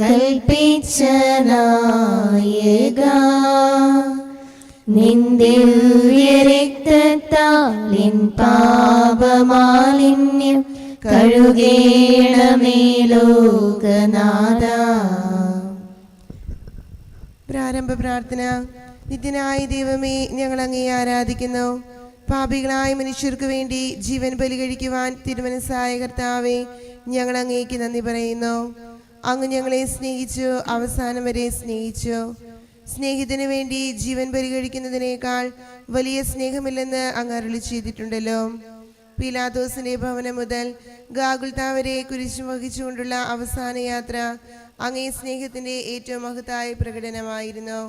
കൽപ്പിച്ച നായക നിന്ദിവ്യരക്തത്താലിൻ പാപമാലിന്യം കഴുകേണമേ ലോകനാഥ. പ്രാരംഭ പ്രാർത്ഥന. നിത്യനായ ദൈവമേ ഞങ്ങൾ അങ്ങേ ആരാധിക്കുന്നു. പാപികളായ മനുഷ്യർക്ക് വേണ്ടി ജീവൻ ബലി കഴിക്കുവാൻ തിരുമനസായ കർത്താവെ ഞങ്ങൾ അങ്ങേക്ക് നന്ദി പറയുന്നു. അങ്ങ് ഞങ്ങളെ സ്നേഹിച്ചു അവസാനം വരെ സ്നേഹിച്ചു. സ്നേഹിതന് വേണ്ടി ജീവൻ പരിഗണിക്കുന്നതിനേക്കാൾ വലിയ സ്നേഹമില്ലെന്ന് അങ്ങ് അരുളി ചെയ്തിട്ടുണ്ടല്ലോ. പീലാദോസിന്റെ ഭവനം മുതൽ ഗാഗുൽത്ത വരെ കുരിശു വഹിച്ചുകൊണ്ടുള്ള അവസാന യാത്ര അങ്ങേ സ്നേഹത്തിന്റെ ഏറ്റവും മഹത്തായ പ്രകടനമായിരുന്നു.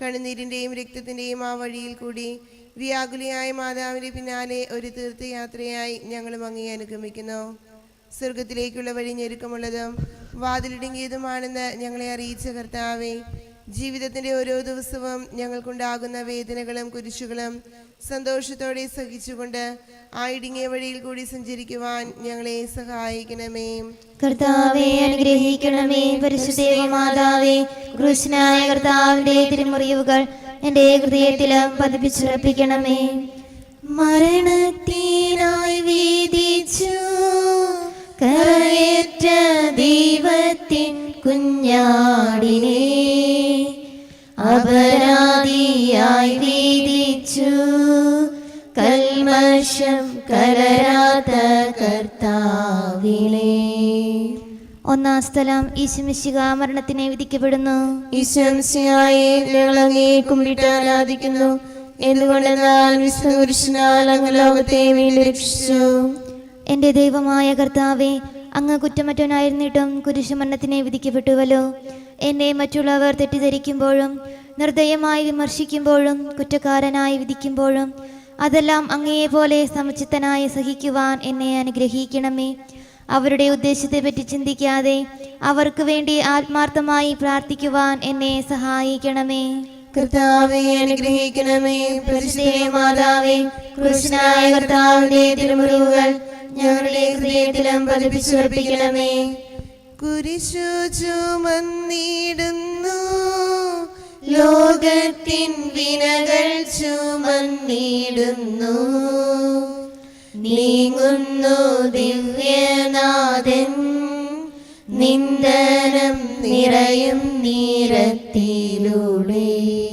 കണ്ണുനീരിന്റെയും രക്തത്തിന്റെയും ആ വഴിയിൽ കൂടി വ്യാകുലിയായ മാതാവിന്റെ പിന്നാലെ ഒരു തീർത്ഥയാത്രയായി ഞങ്ങളും അങ്ങേ അനുഗമിക്കുന്നു. സ്വർഗത്തിലേക്കുള്ള വഴി ഞെരുക്കമുള്ളതും വാതിലിടുങ്ങിയതുമാണെന്ന് ഞങ്ങളെ അറിയിച്ച കർത്താവേ ജീവിതത്തിന്റെ ഓരോ ദിവസവും ഞങ്ങൾക്കുണ്ടാകുന്ന വേദനകളും കുരിശുകളും സന്തോഷത്തോടെ സഹിച്ചുകൊണ്ട് ആ ഇടുങ്ങിയ വഴിയിൽ കൂടി സഞ്ചരിക്കുവാൻ ഞങ്ങളെ സഹായിക്കണമേ. കർത്താവെ അനുഗ്രഹിക്കണമേ. പരിശുദ്ധേവ മാതാവേ കൃഷ്ണനായ കർത്താവിന്റെ തിരുമുറിവുകൾ എന്റെ ഹൃദയത്തിലും പതിപ്പിച്ചുറപ്പിക്കണമേ. മരണത്തിനായി ദൈവത്തിൻ കുഞ്ഞാടിനെ അപരാധിയായി വീതിച്ചു. കൽമശം കലരാത്ത കർത്താവിലെ ഒന്നാം സ്ഥലം ഈശുമിശിക മരണത്തിനെ വിധിക്കപ്പെടുന്നു. ഈശംസിയായി ഞങ്ങൾ അങ്ങേ കുമ്പിട്ട് ആരാധിക്കുന്നു എന്തുകൊണ്ടെന്നാൽ വിഷ്ണുപുരുഷനാൽ അങ്ങ് ലോകത്തെ വീണ്ടും രക്ഷിച്ചു. എന്റെ ദൈവമായ കർത്താവെ അങ്ങ് കുറ്റമറ്റവനായിരുന്നിട്ടും കുരിശുമരണത്തിനെ വിധിക്കപ്പെട്ടുവല്ലോ. എന്നെ മറ്റുള്ളവർ തെറ്റിദ്ധരിക്കുമ്പോഴും നിർദ്ദയമായി വിമർശിക്കുമ്പോഴും കുറ്റക്കാരനായി വിധിക്കുമ്പോഴും അതെല്ലാം അങ്ങയെ പോലെ സമുചിത്തനായി സഹിക്കുവാൻ എന്നെ അനുഗ്രഹിക്കണമേ. അവരുടെ ഉദ്ദേശത്തെ ഉദ്ദേശത്തെപ്പറ്റി ചിന്തിക്കാതെ അവർക്ക് വേണ്ടി ആത്മാർത്ഥമായി പ്രാർത്ഥിക്കുവാൻ എന്നെ സഹായിക്കണമേ. കർത്താവെ അനുഗ്രഹിക്കണമേ. മാതാവേ കൃഷ്ണായ കർത്താവിന്റെ തിരുമുറിവുകൾ ഞങ്ങളുടെ ഹൃദയത്തിലും പതിപ്പിച്ചുറപ്പിക്കണമേ. കുരിശു ചുമന്നിടുന്നു ലോകത്തിൻ വിനകൾ ചുമന്നിടുന്നു. നീങ്ങുന്നു ദിവ്യനാഥൻ. നിന്ദനം നിറയും നീരത്തിലൂടെ.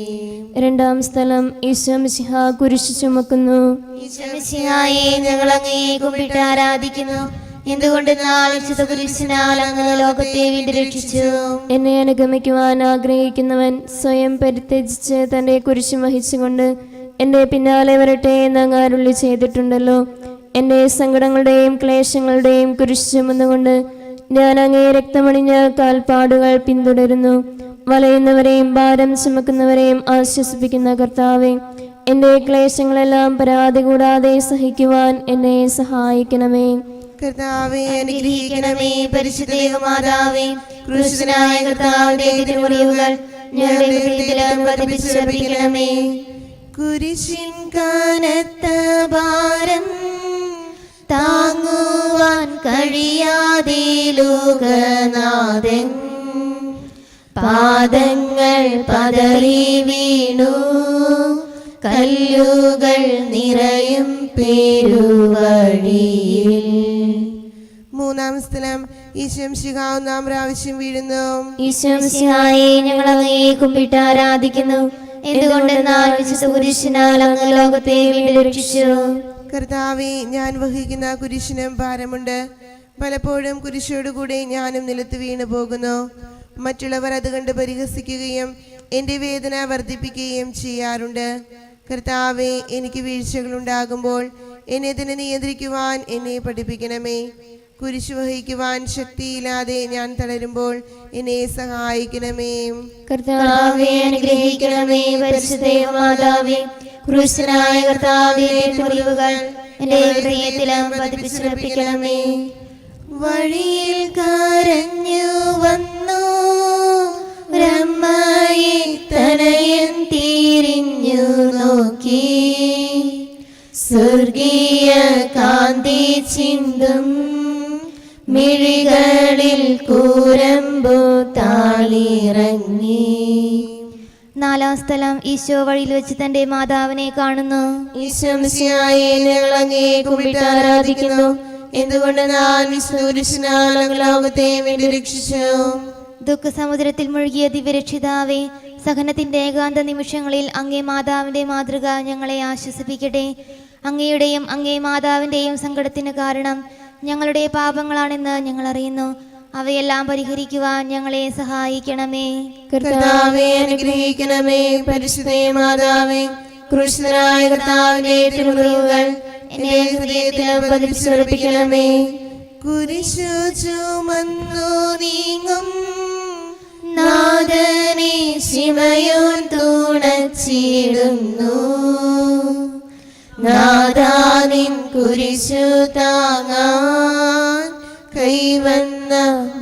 രണ്ടാം സ്ഥലം ഈശ്വമിഹ കുരിശു ചുമക്കുന്നു. ഞങ്ങൾ അങ്ങയെ കുമ്പിട്ട് ആരാധിക്കുന്നു. എന്തുകൊണ്ട് നാളിച്ചത് കുരിശിനാൽ അങ്ങ് ലോകത്തെ വീണ്ടും രക്ഷിച്ചു? എന്നെ അനുഗമിക്കുവാൻ ആഗ്രഹിക്കുന്നവൻ സ്വയം പരിത്യജിച്ച് തന്റെ കുരിശു വഹിച്ചുകൊണ്ട് എന്റെ പിന്നാലെ വരട്ടെ എന്ന് അങ്ങ് അരുളി ചെയ്തിട്ടുണ്ടല്ലോ. എന്റെ സങ്കടങ്ങളുടെയും ക്ലേശങ്ങളുടെയും കുരിശു ചുമന്നുകൊണ്ട് ഞാൻ അങ്ങേ രക്തമണിഞ്ഞ കാൽപ്പാടുകൾ പിന്തുടരുന്നു. വലയുന്നവരെയും ഭാരം ചുമക്കുന്നവരെയും ആശ്വസിപ്പിക്കുന്ന കർത്താവെ എന്റെ ക്ലേശങ്ങളെല്ലാം പരാതി കൂടാതെ സഹിക്കുവാൻ എന്നെ സഹായിക്കണമേ. കാനത്ത ഭാരം താങ്ങുവാൻ കഴിയാതെ ലോകനാഥൻ പാദങ്ങൾ പതറി വീണു. കല്ലുകൾ നിറയും പെരുവഴിയിൽ. മൂന്നാം സ്ഥലം ഈശംശിക ഒന്നാം പ്രാവശ്യം വീഴുന്നു. ഈശ്വംസിഹായെ ഞങ്ങൾ അങ്ങയെ കുമ്പിട്ട് ആരാധിക്കുന്നു. എന്തുകൊണ്ടെന്നാൽ വിശുദ്ധ പുരുഷനാൽ അങ്ങ് ലോകത്തെ വീണ്ടും രക്ഷിച്ചു. കർത്താവെ ഞാൻ വഹിക്കുന്ന കുരിശിനും ഭാരമുണ്ട്. പലപ്പോഴും കുരിശോടുകൂടെ ഞാനും നിലത്ത് വീണു പോകുന്നു മറ്റുള്ളവർ അത് കണ്ട് പരിഹസിക്കുകയും എന്റെ വേദന വർദ്ധിപ്പിക്കുകയും ചെയ്യാറുണ്ട്. കർത്താവെ എനിക്ക് വീഴ്ചകളുണ്ടാകുമ്പോൾ എന്നെ തന്നെ നിയന്ത്രിക്കുവാൻ എന്നെ പഠിപ്പിക്കണമേ. കുരിശു വഹിക്കുവാൻ ശക്തിയില്ലാതെ ഞാൻ തളരുമ്പോൾ എന്നെ സഹായിക്കണമേ. കർത്താവെ അനുഗ്രഹിക്കണമേ പരിശുദ്ധ മാതാവേ ക്രൂശനായ കർത്താവേ മുറിവുകൾ എന്റെ ഹൃദയത്തിലും പതിപ്പിച്ചുറപ്പിക്കണമേ. വഴിയിൽ കരഞ്ഞു വന്നു. ബ്രഹ്മയെ തനയൻ തിരിഞ്ഞു നോക്കി. സ്വർഗീയ കാന്തി ചിന്തും മിഴികളിൽ കൂരമ്പു താളിറങ്ങി. നാലാം സ്ഥലം ഈശോ വഴിയിൽ വെച്ച് തന്റെ മാതാവിനെ കാണുന്നു. ആരാധിക്കുന്നു. എന്തുകൊണ്ട് ഞാൻ ലോകത്തെ വേണ്ടി രക്ഷിച്ചു? ദുഃഖസമുദ്രത്തിൽ മുഴുകിയ ദിവ്യരക്ഷിതാവേ സഹനത്തിന്റെ ഏകാന്ത നിമിഷങ്ങളിൽ അങ്ങേ മാതാവിന്റെ മാതൃക ഞങ്ങളെ ആശ്വസിപ്പിക്കട്ടെ. അങ്ങയുടെയും അങ്ങേ മാതാവിന്റെയും സങ്കടത്തിന് കാരണം ഞങ്ങളുടെ പാപങ്ങളാണെന്ന് ഞങ്ങൾ അറിയുന്നു. അവയെല്ലാം പരിഹരിക്കുവാൻ ഞങ്ങളെ സഹായിക്കണമേ. കർത്താവെ അനുഗ്രഹിക്കണമേ. പരിശുദ്ധേ മാതാവേ കൃഷ്ണനായ കർത്താവിനെ തിരുമുറിവുകൾ എന്നെ ഹൃദയത്തിൽ പതിപ്പിച്ചുറപ്പിക്കണമേ കുരിശു ചുമന്നു നീങ്ങും. നാദനെ ശിവയോൻ തുണച്ചിടുന്നു. നാദാനിൻ കുരിശു താങ്ങാൻ കൈവന്ന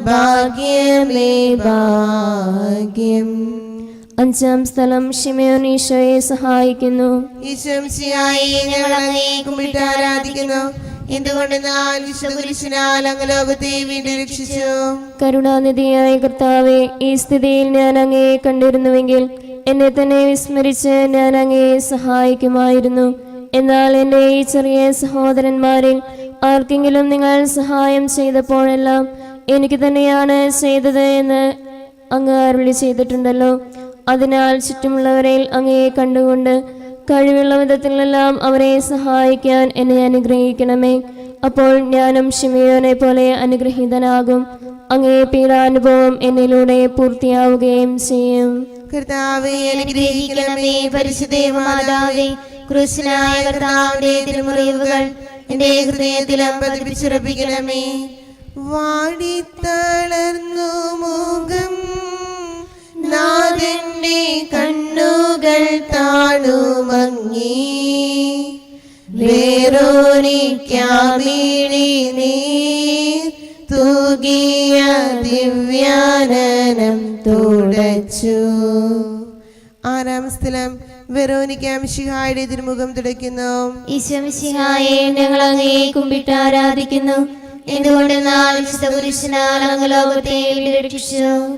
ഭാഗ്യമേ ഭാഗ്യം. അഞ്ചാം സ്ഥലം ഷിമയോൻ ഈശോയെ സഹായിക്കുന്നു. ഈശോ ഞങ്ങൾ അങ്ങേ കുമ്പിട്ട് ആരാധിക്കുന്നു. കരുണാനിധിയായ കർത്താവെ ഈ സ്ഥിതിയിൽ ഞാൻ അങ്ങയെ കണ്ടിരുന്നുവെങ്കിൽ എന്നെ തന്നെ വിസ്മരിച്ച് ഞാൻ അങ്ങയെ സഹായിക്കുമായിരുന്നു. എന്നാൽ എന്റെ ഈ ചെറിയ സഹോദരന്മാരിൽ ആർക്കെങ്കിലും നിങ്ങൾ സഹായം ചെയ്തപ്പോഴെല്ലാം എനിക്ക് തന്നെയാണ് ചെയ്തത് എന്ന് അങ്ങ് അരുളി ചെയ്തിട്ടുണ്ടല്ലോ. അതിനാൽ ചുറ്റുമുള്ളവരിൽ അങ്ങയെ കണ്ടുകൊണ്ട് കഴിവുള്ള വിധത്തിലെല്ലാം അവരെ സഹായിക്കാൻ എന്നെ അനുഗ്രഹിക്കണമേ. അപ്പോൾ ഞാനും ഷിമിയോനെ പോലെ അനുഗ്രഹീതനാകും. അങ്ങേ പീഡാനുഭവം എന്നിലൂടെ പൂർത്തിയാവുകയും ചെയ്യും. കർത്താവെ അനുഗ്രഹിക്കണമേ പരിശുദ്ധ മാതാവേ. കൃഷ്ണനായ കർത്താവിന്റെ തിരുമുറിവുകൾ എന്റെ ഹൃദയത്തിലും മുഖം നാഥന്റെ കണ്ണുകൾ താണുമങ്ങി. വേറോനിക്കാമിഴി നീ തൂകിയ ദിവ്യാനനം തുടച്ചു. ആറാം സ്ഥലം വെറോനിക്ക മിശിഹായുടെ തിരുമുഖം തുടയ്ക്കുന്നു. ഈശ്വമിശിഹായെ ഞങ്ങൾ അങ്ങേ കുമ്പിട്ട് ആരാധിക്കുന്നു. എന്തുകൊണ്ടെന്നാൽ വിശുദ്ധ പുരുഷനാൽ അങ്ങ് ലോകത്തെ രക്ഷിച്ചു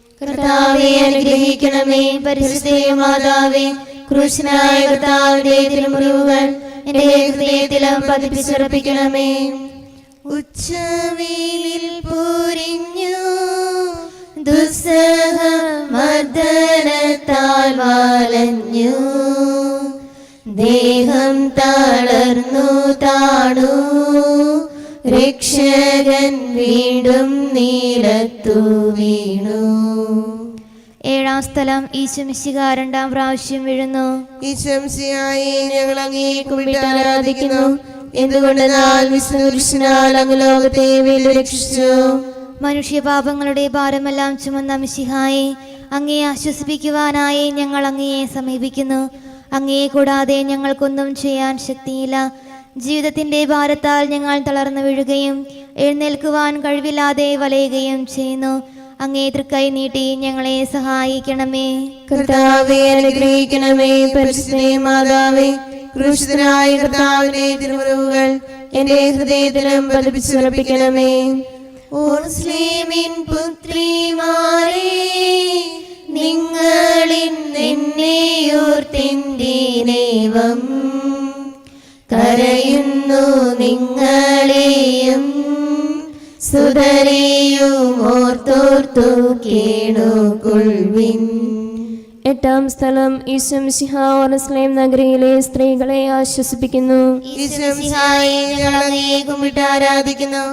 പതിപ്പിച്ചുറപ്പിക്കണമേ. ഉച്ചവീലിൽ പൊരിഞ്ഞു ദുസ്സഹ മർദ്ദനത്താൽ വാലഞ്ഞു. ദേഹം തളർന്നു താണു. രക്ഷകൻ വീണ്ടും നീലത്തു വീണു. ഏഴാം സ്ഥലം ഈശമിശിക രണ്ടാം പ്രാവശ്യം വീഴുന്നു. ഈശംസിയായി ഞങ്ങൾ അങ്ങേ കുമ്പിട്ട് ആരാധിക്കുന്നു. എന്തുകൊണ്ട് നാൾ വിഷ്ണുരുഷനാൽ അങ്ങ് ലോകത്തെ രക്ഷിച്ചു. രക്ഷിച്ചു മനുഷ്യപാപങ്ങളുടെ ഭാരമെല്ലാം ചുമന്ന മിശിഹായി അങ്ങയെ ആശ്വസിപ്പിക്കുവാനായി ഞങ്ങൾ അങ്ങയെ സമീപിക്കുന്നു. അങ്ങയെ കൂടാതെ ഞങ്ങൾക്കൊന്നും ചെയ്യാൻ ശക്തിയില്ല. ജീവിതത്തിന്റെ ഭാരത്താൽ ഞങ്ങൾ തളർന്നു വീഴുകയും എഴുന്നേൽക്കുവാൻ കഴിവില്ലാതെ വലയുകയും ചെയ്യുന്നു. അങ്ങേ തൃക്കൈ നീട്ടി ഞങ്ങളെ സഹായിക്കണമേ. കർത്താവെ അനുഗ്രഹിക്കണമേ. പരിശുദ്ധേ മാതാവേ ക്രൂശിതനായ കർത്താവിനെ തിരുമുറിവുകൾ എന്റെ ഹൃദയത്തിലും പതിപ്പിച്ചുറപ്പിക്കണമേ. ഓർസ്ലേമിൻ പുത്രിമാരെ കരയുന്നു നിങ്ങളെയും. സുതരെയും ഓർത്തോർത്തു കേണുകൊള്ളിൻ എട്ടാം സ്ഥലം ഈശ്വം സിഹ ഓറസ്ലേം നഗരിയിലെ സ്ത്രീകളെ ആശ്വസിപ്പിക്കുന്നു. ആരാധിക്കുന്നു.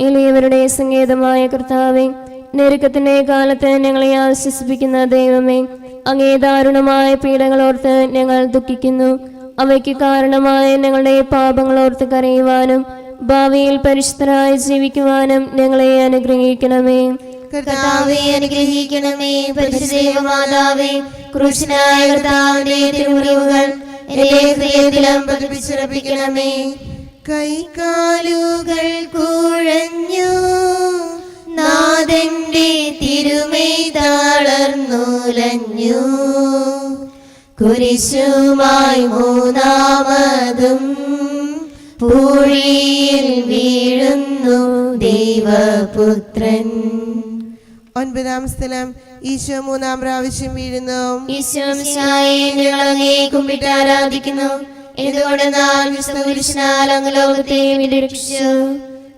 എളിയവരുടെ സങ്കേതമായ കർത്താവെ ഞെരുക്കത്തിന്റെ കാലത്ത് ഞങ്ങളെ ആശ്വസിപ്പിക്കുന്ന ദൈവമേ അങ്ങേ ദാരുണമായ പീഡകളോർത്ത് ഞങ്ങൾ ദുഃഖിക്കുന്നു. അവയ്ക്ക് കാരണമായ ഞങ്ങളുടെ പാപങ്ങളോർത്ത് കരയുവാനും ഭാവിയിൽ പരിശുദ്ധരായി ജീവിക്കുവാനും ഞങ്ങളെ അനുഗ്രഹിക്കണമേ. അനുഗ്രഹിക്കണമേ. കൈകാലുകൾ കുഴഞ്ഞു. നാഥന്റെ തിരുമൈ താളർന്നുലഞ്ഞു കുരിശുമായി മൂന്നാമതും പൂഴിയിൽ വീഴുന്നു ദൈവപുത്രൻ. ഒൻപതാം സ്ഥലം ഈശോ മൂന്നാം പ്രാവശ്യം വീഴുന്നു. അങ്ങേ കുമ്പിട്ട് ആരാധിക്കുന്നു. എന്തുകൊണ്ടെന്നാൽ വിശുദ്ധ പുരുഷനാൽ അങ്ങ് ലോകത്തെ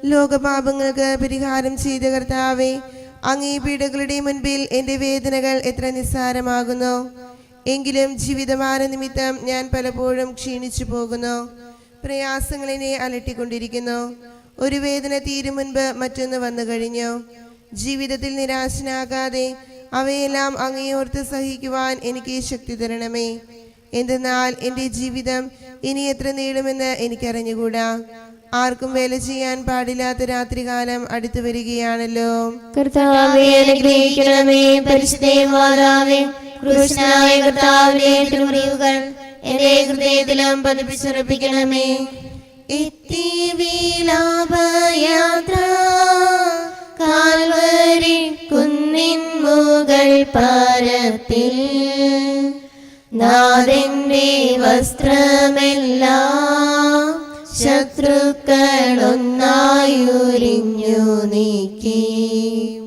ലോകപാപങ്ങൾക്ക് പരിഹാരം ചെയ്ത കർത്താവേ അങ്ങേ പീഡകളുടെ മുൻപിൽ എന്റെ വേദനകൾ എത്ര നിസ്സാരമാകുന്നു. എങ്കിലും ജീവിതമാന നിമിത്തം ഞാൻ പലപ്പോഴും ക്ഷീണിച്ചു പോകുന്നു. പ്രയാസങ്ങൾ അലട്ടിക്കൊണ്ടിരിക്കുന്നു. ഒരു വേദന തീരും മുൻപ് മറ്റൊന്ന് വന്നു കഴിഞ്ഞു. ജീവിതത്തിൽ നിരാശനാകാതെ അവയെല്ലാം അങ്ങേയോർത്ത് സഹിക്കുവാൻ എനിക്ക് ശക്തി തരണമേ. എന്തെന്നാൽ എന്റെ ജീവിതം ഇനി എത്ര നീളുമെന്ന് എനിക്കറിഞ്ഞുകൂടാ. ആർക്കും വേല ചെയ്യാൻ പാടില്ലാത്ത രാത്രികാലം അടുത്തു വരികയാണല്ലോ. കർത്താവെ അനുഗ്രഹിക്കണമേ എന്റെ കാൽവരി കുന്നിൻ മുകൾ പരത്തിൽ നാഥന്റെ വസ്ത്രമെല്ലാം ശത്രുക്കളൊന്നായുരിഞ്ഞു നീക്കി.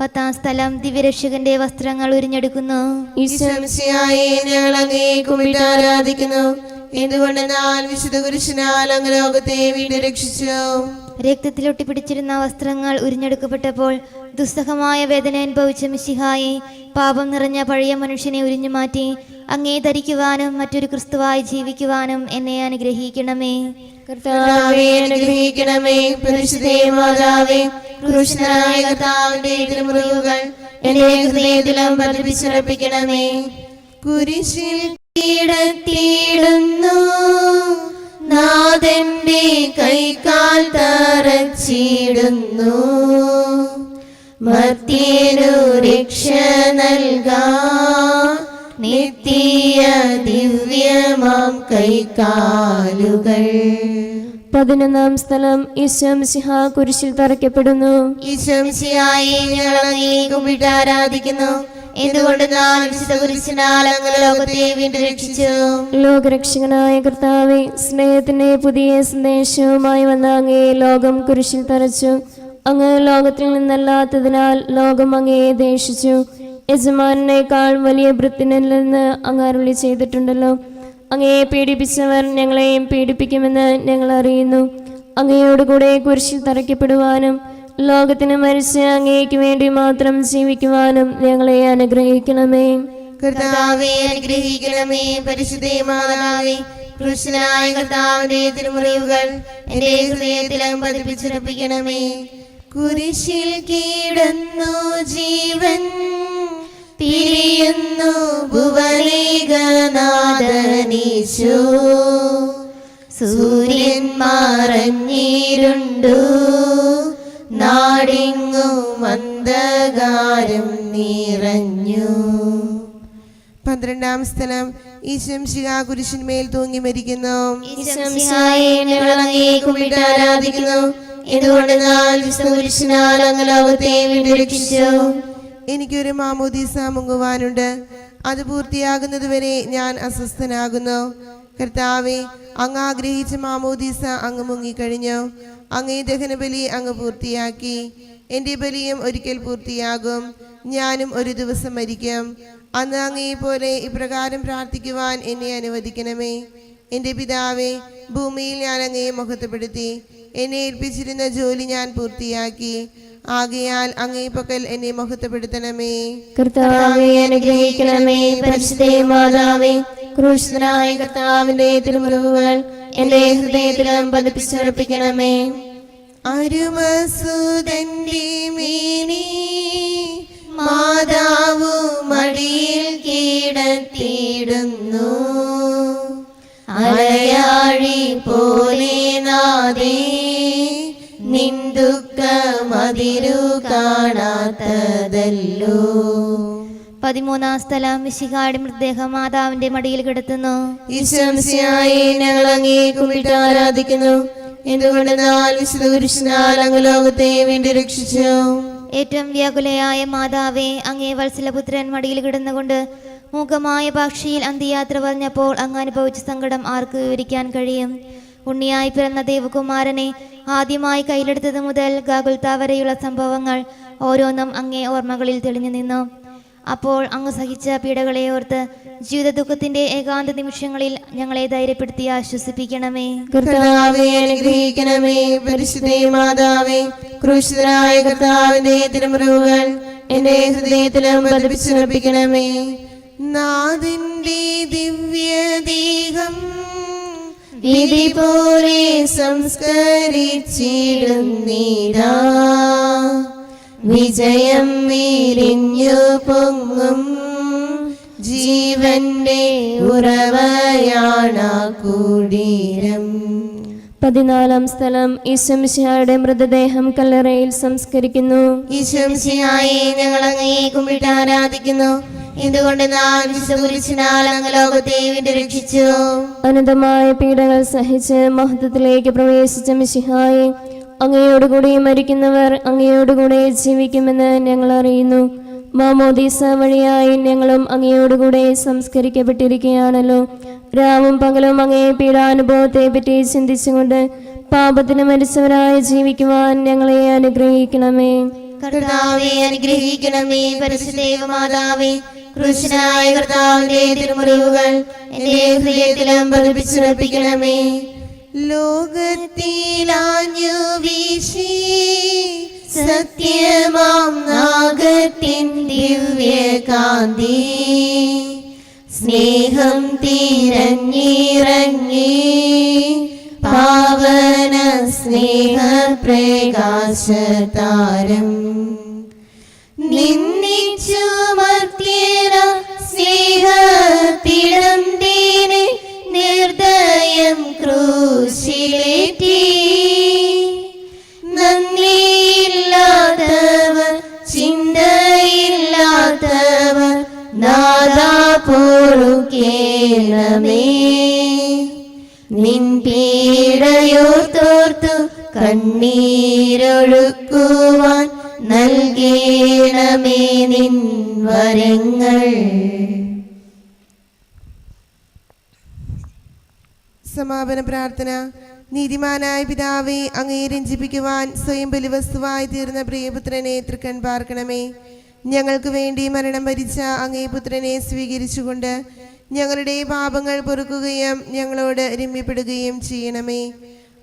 പത്താം സ്ഥലം ദിവ്യരക്ഷകന്റെ വസ്ത്രങ്ങൾ ഉരിഞ്ഞെടുക്കുന്നു. ആരാധിക്കുന്നു. എന്തുകൊണ്ടെന്നാൽ വിശുദ്ധ കുരിശനാൽ അങ്ങ് ലോകത്തെ വീണ്ടും രക്ഷിച്ചു. രക്തത്തിൽ ഒട്ടിപ്പിടിച്ചിരുന്ന വസ്ത്രങ്ങൾ ഉരിഞ്ഞെടുക്കപ്പെട്ടപ്പോൾ ദുസ്സഹമായ വേദന അനുഭവിച്ച മിശിഹായി പാപം നിറഞ്ഞ പഴയ മനുഷ്യനെ ഉരിഞ്ഞു മാറ്റി അങ്ങേ ധരിക്കുവാനും മറ്റൊരു ക്രിസ്തുവായി ജീവിക്കുവാനും എന്നെ അനുഗ്രഹിക്കണമേ. കർത്താവെ അനുഗ്രഹിക്കണമേ പരിശുദ്ധേ മാതാവേ കൃഷ്ണനായ കർത്താവിന്റെ തിരുമുറിവുകൾ എന്റെ ഹൃദയത്തിലും പതിപ്പിച്ചുറപ്പിക്കണമേ കുരിശിൽ കീടത്തിയിടുന്നു നാഥന്റെ കൈക്കാൽ തറച്ചിടുന്നു. മത്തിയൊരു രക്ഷ നൽകാ ദിവ്യമാം കൈകാലുകൾ. പതിനൊന്നാം സ്ഥലം ഈശം സിഹ കുരിശിൽ തറയ്ക്കപ്പെടുന്നു. ഈശംശിയായി ഞങ്ങൾ കുമ്പിട്ട് ആരാധിക്കുന്നു. എന്തുകൊണ്ടെന്നാൽ വിശുദ്ധ കുരിശിനാൽ അങ്ങ് ലോകത്തെ വീണ്ടും രക്ഷിച്ചു? ലോകരക്ഷകനായ കർത്താവെ സ്നേഹത്തിന്റെ പുതിയ സന്ദേശവുമായി വന്ന അങ്ങേ ലോകം കുരിശിൽ തറച്ചു. അങ്ങ് ലോകത്തിൽ നിന്നല്ലാത്തതിനാൽ ലോകം അങ്ങയെ ദേഷിച്ചു യജമാനേക്കാൾ വലിയ വൃത്തിനിൽ നിന്ന് അങ്ങ് അരുളി ചെയ്തിട്ടുണ്ടല്ലോ. അങ്ങയെ പീഡിപ്പിച്ചവർ ഞങ്ങളെയും പീഡിപ്പിക്കുമെന്ന് ഞങ്ങൾ അറിയുന്നു. അങ്ങയോടുകൂടെ കുരിശിൽ തറയ്ക്കപ്പെടുവാനും ലോകത്തിന് മരിച്ച് അങ്ങേക്ക് വേണ്ടി മാത്രം ജീവിക്കുവാനും ഞങ്ങളെ അനുഗ്രഹിക്കണമേ. കർത്താവെ അനുഗ്രഹിക്കണമേ. പരിശുദ്ധേ മാതാവേ കൃഷ്ണനായ കർത്താവിന്റെ തിരുമുറിവുകൾ എന്റെ ഹൃദയത്തിലും പതിപ്പിച്ചുറപ്പിക്കണമേ. കുരിശിൽ കീടുന്നു ജീവൻ തിരിയുന്നു ഭുവനേകനാഥനീശോ. സൂര്യൻ മറഞ്ഞിരുണ്ടു. നാടിങ്ങു മന്ദകാരം നിറഞ്ഞു. പന്ത്രണ്ടാം സ്ഥലം. ഈശംശിക കുരിശിന്മേൽ തൂങ്ങി മരിക്കുന്നു. ആരാധിക്കുന്നു. എന്തുകൊണ്ട് നാല് കുരിശിനാൽ അങ്ങ് ലോകത്തെ വീണ്ടും രക്ഷിച്ചു എനിക്കൊരു മാമോദീസ മുങ്ങുവാനുണ്ട്. അത് പൂർത്തിയാകുന്നതുവരെ ഞാൻ അസ്വസ്ഥനാകുന്നു. കർത്താവെ അങ്ങ് ആഗ്രഹിച്ച മാമോദീസ അങ്ങ് മുങ്ങിക്കഴിഞ്ഞു. അങ്ങേ ദഹനബലി അങ്ങ് പൂർത്തിയാക്കി. എന്റെ ബലിയും ഒരിക്കൽ പൂർത്തിയാകും. ഞാനും ഒരു ദിവസം മരിക്കും. അന്ന് അങ്ങേ പോലെ ഇപ്രകാരം പ്രാർത്ഥിക്കുവാൻ എന്നെ അനുവദിക്കണമേ. എന്റെ പിതാവേ ഭൂമിയിൽ ഞാൻ അങ്ങയെ മഹത്വപ്പെടുത്തി എന്നെ ഏൽപ്പിച്ചിരുന്ന ജോലി ഞാൻ പൂർത്തിയാക്കി. ആകയാൽ അങ്ങേ പക്കൽ എന്നെ മഹത്വപ്പെടുത്തണമേ. കർത്താവെ അനുഗ്രഹിക്കണമേ. പരിശുദ്ധേ മാതാവേ ക്രൂശനായ കർത്താവിന്റെ തിരുമുറിവുകൾ എന്റെ ഹൃദയത്തിലും പതിപ്പിച്ചുറപ്പിക്കണമേ. അരുമസൂതന്റെ മേനി മാതാവു മടിയിൽ കീടത്തിയിടുന്നു അലയാഴി പോലെ നാദേ നിന്ദുക്കമതിരു കാണാത്തതല്ലോ. പതിമൂന്നാം സ്ഥലം മിശിഹാടി മൃതദേഹം മാതാവിന്റെ മടിയിൽ കിടത്തുന്നു. ഞങ്ങൾ അങ്ങേ കുമ്പിട്ട് ആരാധിക്കുന്നു. എന്തുകൊണ്ടെന്നാൽ വിശുദ്ധ പുരുഷനാൽ അങ്ങ് ലോകത്തെ വേണ്ടി രക്ഷിച്ചു. ഏറ്റവും വ്യാകുലയായ മാതാവേ അങ്ങേ വത്സലപുത്രൻ മടിയിൽ കിടന്നുകൊണ്ട് മൂകമായ ഭാഷയിൽ അന്ത്യയാത്ര പറഞ്ഞപ്പോൾ അങ്ങ് അനുഭവിച്ച സങ്കടം ആർക്ക് വിവരിക്കാൻ കഴിയും? ഉണ്ണിയായി പിറന്ന ദേവകുമാരനെ ആദ്യമായി കയ്യിലെടുത്തത് മുതൽ ഗാകുൽത്ത വരെയുള്ള സംഭവങ്ങൾ ഓരോന്നും അങ്ങേ ഓർമ്മകളിൽ തെളിഞ്ഞു നിന്നു. അപ്പോൾ അങ്ങ് സഹിച്ച പീഡകളെ ഓർത്ത് ജീവിത ദുഃഖത്തിന്റെ ഏകാന്ത നിമിഷങ്ങളിൽ ഞങ്ങളെ ധൈര്യപ്പെടുത്തി ആശ്വസിപ്പിക്കണമേ. കർത്താവെ അനുഗ്രഹിക്കണമേ. പരിശുദ്ധേ കർത്താവിന്റെ എന്റെ ഹൃദയത്തിലും പതിപ്പിച്ചുറപ്പിക്കണമേ. നാഥന്റെ ദിവ്യദേഹം വിധി പോലെ സംസ്കരിച്ചിടുന്നീടാ. വിജയം വിരിഞ്ഞു പൊങ്ങും ജീവന്റെ ഉറവയാണ കൂടീരം പതിനാലാം സ്ഥലം ഈശംശിയായുടെ മൃതദേഹം കല്ലറയിൽ സംസ്കരിക്കുന്നു. ഈശംശിയായി ഞങ്ങൾ അങ്ങയെ കുമ്പിട്ട് ആരാധിക്കുന്നു. എന്തുകൊണ്ട് ലോകദേവിന്റെ രക്ഷിച്ചു? അനന്തമായ പീഡകൾ സഹിച്ച് മഹത്വത്തിലേക്ക് പ്രവേശിച്ച മിശിഹായി അങ്ങയോടുകൂടി മരിക്കുന്നവർ അങ്ങയോടുകൂടെ ജീവിക്കുമെന്ന് ഞങ്ങൾ അറിയുന്നു. മാമോദീസ വഴിയായി ഞങ്ങളും അങ്ങയോടുകൂടെ സംസ്കരിക്കപ്പെട്ടിരിക്കുകയാണല്ലോ. രാവും പകലും അങ്ങയെ പീഡാനുഭവത്തെ പറ്റി ചിന്തിച്ചുകൊണ്ട് പാപത്തിന് മരിച്ചവരായി ജീവിക്കുവാൻ ഞങ്ങളെ അനുഗ്രഹിക്കണമേ. കർത്താവെ അനുഗ്രഹിക്കണമേ പരിശുദ്ധേവ മാതാവേ കൃഷ്ണനായ കർത്താവിന്റെ തിരുമുറിവുകൾ എന്റെ ഹൃദയത്തിലും പതിപ്പിച്ചുറപ്പിക്കണമേ ലോകത്തിലാഞ്ഞു വീശി സത്യമാം നാഗത്തിൻ ദിവ്യകാന്തി. സ്നേഹം തിരഞ്ഞിറങ്ങി പാവന സ്നേഹ പ്രകാശതാരം നാദാ പൊറുക്കേണമേ നിൻ പീഡയോർത്തോർത്തു കണ്ണീരൊഴുക്കുവാൻ നൽകേണമേ നിൻ വരങ്ങൾ. സമാപന പ്രാർത്ഥന. നീതിമാനായ പിതാവെ അങ്ങയെ രഞ്ജിപ്പിക്കുവാൻ സ്വയം ബലിവസ്തുവായി തീർന്ന പ്രിയപുത്രനെ തൃക്കൺ പാർക്കണമേ. ഞങ്ങൾക്ക് വേണ്ടി മരണം ഭരിച്ച അങ്ങേ പുത്രനെ സ്വീകരിച്ചുകൊണ്ട് ഞങ്ങളുടെ പാപങ്ങൾ പൊറുക്കുകയും ഞങ്ങളോട് രമ്യപ്പെടുകയും ചെയ്യണമേ.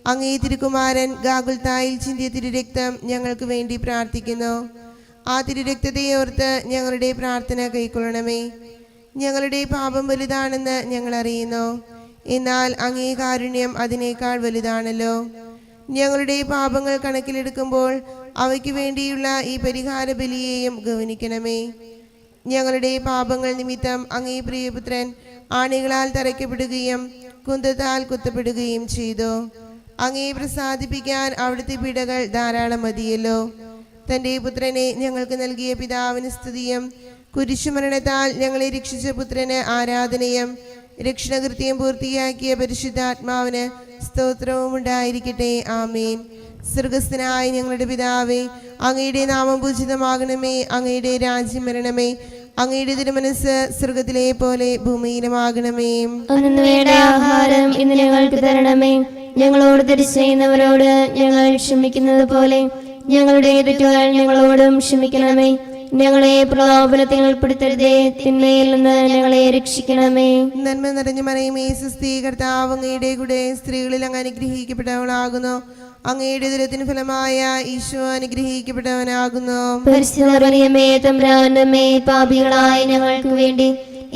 അങ്ങേ തിരുക്കുമാരൻ ഗാകുൽത്തായിൽ ചിന്തിയ തിരുരക്തം ഞങ്ങൾക്ക് വേണ്ടി പ്രാർത്ഥിക്കുന്നു. ആ തിരുരക്തത്തെ ഓർത്ത് ഞങ്ങളുടെ പ്രാർത്ഥന കൈക്കൊള്ളണമേ. ഞങ്ങളുടെ പാപം വലുതാണെന്ന് ഞങ്ങൾ അറിയുന്നു. എന്നാൽ അങ്ങേ കാരുണ്യം അതിനേക്കാൾ വലുതാണല്ലോ. ഞങ്ങളുടെ പാപങ്ങൾ കണക്കിലെടുക്കുമ്പോൾ അവയ്ക്ക് വേണ്ടിയുള്ള ഈ പരിഹാര ബലിയെയും ഗവനിക്കണമേ ഞങ്ങളുടെ പാപങ്ങൾ നിമിത്തം അങ്ങേ പ്രിയപുത്രൻ ആണികളാൽ തറയ്ക്കപ്പെടുകയും കുന്തത്താൽ കുത്തപ്പെടുകയും ചെയ്തു. അങ്ങേ പ്രസാദിപ്പിക്കാൻ അവിടുത്തെ പിടകൾ ധാരാളം മതിയല്ലോ. തന്റെ പുത്രനെ ഞങ്ങൾക്ക് നൽകിയ പിതാവിന് സ്തുതിയും കുരിശുമരണത്താൽ ഞങ്ങളെ രക്ഷിച്ച പുത്രന് ആരാധനയും രക്ഷണകൃത്യം പൂർത്തിയാക്കിയ പരിശുദ്ധാത്മാവിന് സ്തോത്രവും ഉണ്ടായിരിക്കട്ടെ. ആമീൻ. സ്വർഗസ്ഥനായ ഞങ്ങളുടെ പിതാവേ അങ്ങയുടെ നാമം പൂജിതമാകണമേ. അങ്ങയുടെ രാജ്യം വരണമേ. അങ്ങയുടെ തിരുമനസ് സ്വർഗത്തിലെ പോലെ ഭൂമിയിലുമാകണമേ. ആഹാരം ഇന്ന് ഞങ്ങൾക്ക് തരണമേ. ഞങ്ങളോട് തിരിച്ചെയ്യുന്നവരോട് ഞങ്ങൾ ക്ഷമിക്കുന്നത് പോലെ ഞങ്ങളുടെ തെറ്റുകൾ ഞങ്ങളോടും ക്ഷമിക്കണമേ. ഞങ്ങളെ പ്രലോഭനത്തിൽ ഉൾപ്പെടുത്തരുതേ. തിന്മയിൽ നിന്ന് ഞങ്ങളെ രക്ഷിക്കണമേ. നന്മ നിറഞ്ഞ മറിയുമേ സുസ്ഥീ കർത്താവ് അങ്ങയുടെ കൂടെ സ്ത്രീകളിൽ അങ്ങ് അനുഗ്രഹിക്കപ്പെട്ടവളാകുന്നു. അങ്ങയുടെ ദുരത്തിന് ഫലമായ ഈശോ അനുഗ്രഹിക്കപ്പെട്ടവനാകുന്നു. പാപികളായ ഞങ്ങൾക്ക് വേണ്ടി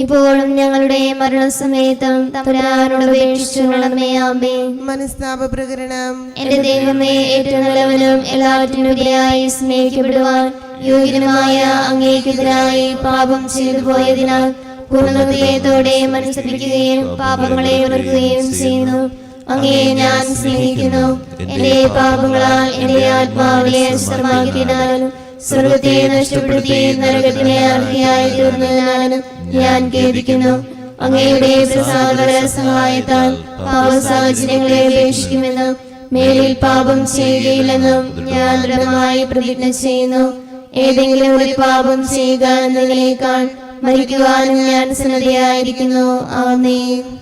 ഇപ്പോഴും ഞങ്ങളുടെ മരണസമയത്തും മനസ്താപ പ്രകരണം എന്റെ ദൈവമേ ഏറ്റവും നല്ലവനും എല്ലാറ്റിനുപരിയായി സ്നേഹിക്കപ്പെടുവാൻ യോഗ്യനുമായ അങ്ങേക്കെതിരായി പാപം ചെയ്തു പോയതിനാൽ പൂർണതയോടെ മനസ്സിപ്പിക്കുകയും പാപങ്ങളെ ഉണർത്തുകയും ചെയ്യുന്നു. അങ്ങയെ ഞാൻ സ്നേഹിക്കുന്നു. എന്റെ പാപങ്ങളാൽ എന്റെ ആത്മാവിനെ അസ്തമാക്കിയതിനാലും സ്വർഗത്തെ നഷ്ടപ്പെടുത്തി നരകത്തിനെ അർഹിയായി തീർന്നതിനാലും ഞാൻ ഖേദിക്കുന്നു. അങ്ങയുടെ പ്രസാദകര സഹായത്താൽ പാപ സാഹചര്യങ്ങളെ ഉപേക്ഷിക്കുമെന്നും മേലിൽ പാപം ചെയ്യുകയില്ലെന്നും ഞാൻ ദൃഢമായി പ്രതിജ്ഞ ചെയ്യുന്നു. ഏതെങ്കിലും ഒരു പാപം ചെയ്യുക എന്നതിനേക്കാൾ മരിക്കുവാനും ഞാൻ സന്നദ്ധയായിരിക്കുന്നു. ആമേൻ.